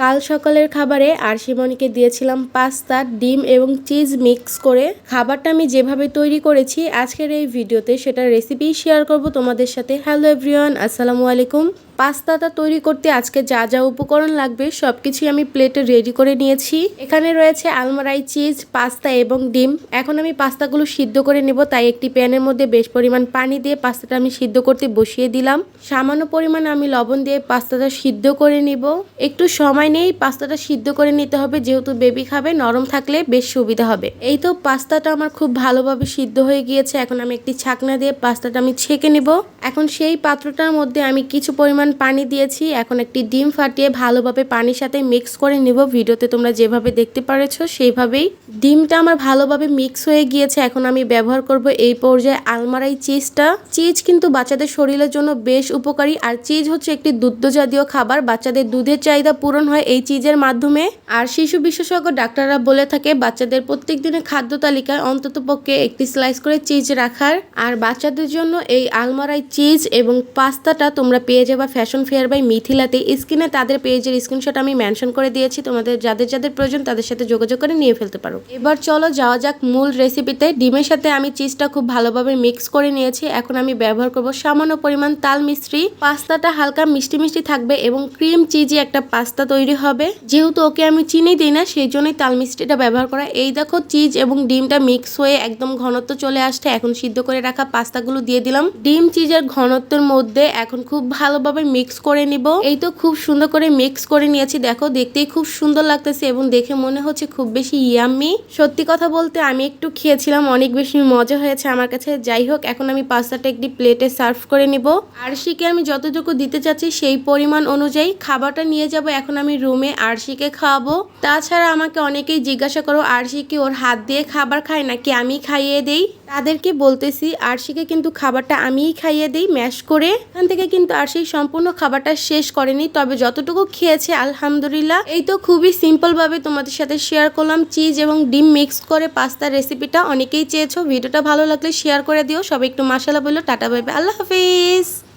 কাল সকালের খাবারে আরশিমণিকে দিয়েছিলাম পাস্তা, ডিম এবং চিজ মিক্স করে। খাবারটা আমি যেভাবে তৈরি করেছি, আজকের এই ভিডিওতে সেটা রেসিপি শেয়ার করব তোমাদের সাথে। হ্যালো এভরিওয়ান আসসালামু আলাইকুম। পাস্তাটা তৈরি করতে আজকে যা যা উপকরণ লাগবে সব কিছুই আমি প্লেটে রেডি করে নিয়েছি। এখানে রয়েছে আলমারাই চিজ, পাস্তা এবং ডিম। এখন আমি পাস্তাগুলো সিদ্ধ করে নেব, তাই একটি প্যানের মধ্যে বেশ পরিমাণ পানি দিয়ে পাস্তাটা আমি সিদ্ধ করতে বসিয়ে দিলাম। সামান্য পরিমাণ আমি লবণ দিয়ে পাস্তাটা সিদ্ধ করে নিব। একটু সময় নেই পাস্তাটা সিদ্ধ করে নিতে হবে, যেহেতু বেবি খাবে, নরম থাকলে বেশ সুবিধা হবে। এই তো পাস্তাটা আমার খুব ভালোভাবে সিদ্ধ হয়ে গিয়েছে, এখন আমি একটি ছাকনা দিয়ে পাস্তাটা আমি ছেঁকে নিব। এখন সেই পাত্রটার মধ্যে আমি কিছু পরিমাণ পানি দিয়েছি। এখন একটি ডিম ফাটিয়ে ভালোভাবে পানির সাথে মিক্স করে নিব। ভিডিওতে তোমরা যেভাবে দেখতে পারেছো সেইভাবেই। ডিমটা আমার ভালোভাবে মিক্স হয়ে গিয়েছে। এখন আমি ব্যবহার করব এই পর্যায়ে আলমারাই চিজটা চিজ কিন্তু বাচ্চাদের শরীরের জন্য বেশ উপকারী। আর চিজ হচ্ছে একটি দুগ্ধ জাতীয় খাবার। বাচ্চাদের দুধের চাহিদা পূরণ হয় এই চিজের মাধ্যমে। আর শিশু বিশেষজ্ঞ ডাক্তাররা বলে থাকে, বাচ্চাদের প্রত্যেক দিনের খাদ্য তালিকায় অন্তত পক্ষে একটি স্লাইস করে চিজ রাখার। আর বাচ্চাদের জন্য এই আলমারাই চিজ এবং পাস্তাটা তোমরা পেয়ে যাবা ফ্যাশন ফেয়ার বাই মিথিলাতে স্ক্রিনে তাদের পেজের স্ক্রিনশট আমি মেনশন করে দিয়েছি। তোমাদের যাদের যাদের প্রয়োজন তাদের সাথে যোগাযোগ করে নিয়ে ফেলতে পারো। এবার চলো যাওয়া যাক মূল রেসিপিতে ডিমের সাথে আমি চিজটা খুব ভালোভাবে মিক্স করে নিয়েছি। এখন আমি ব্যবহার করব সামান্য পরিমাণ তাল মিশ্রি। পাস্তাটা হালকা মিষ্টি মিষ্টি থাকবে এবং ক্রিম চিজি একটা পাস্তা তৈরি হবে। যেহেতু ওকে আমি চিনি দিই না, সেই জন্যই তাল মিষ্টিটা ব্যবহার করা। এই দেখো চিজ এবং ডিমটা মিক্স হয়ে একদম ঘনত্ব চলে আসছে। এখন সিদ্ধ করে রাখা পাস্তাগুলো দিয়ে দিলাম। ডিম চিজের ঘনত্বের মধ্যে এখন খুব ভালোভাবে মিক্স করে নিব। এই তো খুব সুন্দর করে মিক্স করে নিয়েছি। দেখো, দেখতেই খুব সুন্দর লাগতেছে এবং দেখে মনে হচ্ছে খুব বেশি ইয়াম্মি সত্যি কথা বলতে আমি একটু খেয়েছিলাম, অনেক বেশি মজা হয়েছে আমার কাছে। যাই হোক, এখন আমি পাস্তাটা একটি প্লেটে সার্ভ করে নিব। আরশিকে আমি যতটুকু দিতে চাচ্ছি সেই পরিমাণ অনুযায়ী খাবারটা নিয়ে যাব। এখন আমি রুমে আরশিকে খাওয়াবো। তাছাড়া আমাকে অনেকেই জিজ্ঞাসা করো, আরশি কি ওর হাত দিয়ে খাবার খায় নাকি আমি খাইয়ে দেই? তাদেরকে বলতেছি, আরশিকে কিন্তু খাবারটা আমিই খাইয়ে দিই, ম্যাশ করে। এখান থেকে কিন্তু আরশি সম্পূর্ণ খাবারটা শেষ করেনি। তবে যতটুকু খেয়েছে, আলহামদুলিল্লাহ। এই তো খুবই সিম্পলভাবে তোমাদের সাথে শেয়ার করলাম চিজ এবং ডিম মিক্স করে পাস্তার রেসিপিটা। অনেকেই চেয়েছো, ভিডিওটা ভালো লাগলে শেয়ার করে দিও। সবাই একটু মাসালা বলল, টাটা বাইবে আল্লাহ হাফিজ।